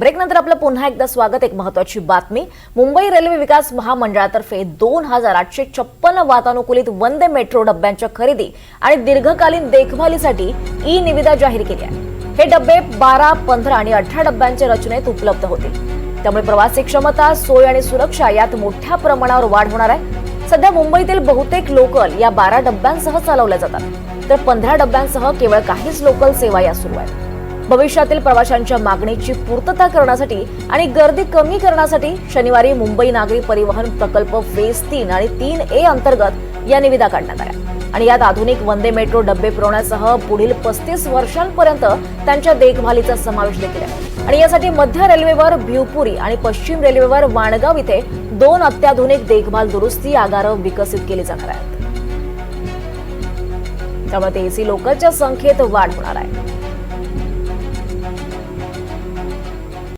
ब्रेकनंतर आपलं पुन्हा एकदा स्वागत एक महत्वाची बातमी. मुंबई रेल्वे विकास महामंडळातर्फे दोन हजार आठशे छप्पन्न वातानुकूलित वंदे मेट्रो डब्यांच्या खरेदी आणि दीर्घकालीन देखभालीसाठी ई निविदा जाहीर केली आहे. हे डबे बारा पंधरा आणि अठरा डब्यांच्या रचनेत उपलब्ध होतील त्यामुळे प्रवासी क्षमता सोय आणि सुरक्षा यात मोठ्या प्रमाणावर वाढ होणार आहे. सध्या मुंबईतील बहुतेक लोकल या बारा डब्यांसह चालवल्या जातात. तर पंधरा डब्यांसह केवळ काहीच लोकल सेवा या सुरू आहेत. भविष्यातील प्रवाशांच्या मागणीची पूर्तता करण्यासाठी आणि गर्दी कमी करण्यासाठी शनिवारी मुंबई नागरी परिवहन प्रकल्प फेज तीन आणि तीन ए अंतर्गत या निविदा काढण्यात आल्या. आणि यात आधुनिक वंदे मेट्रो डब्बे पुरवण्यासह पुढील पस्तीस वर्षांपर्यंत त्यांच्या देखभालीचा समावेश देखील आहे. आणि यासाठी मध्य रेल्वेवर भिवपुरी आणि पश्चिम रेल्वेवर वाणगाव इथे दोन अत्याधुनिक देखभाल दुरुस्ती आगारं विकसित केली जाणार आहेत. त्यामुळे एसी लोकलच्या संख्येत वाढ होणार आहे.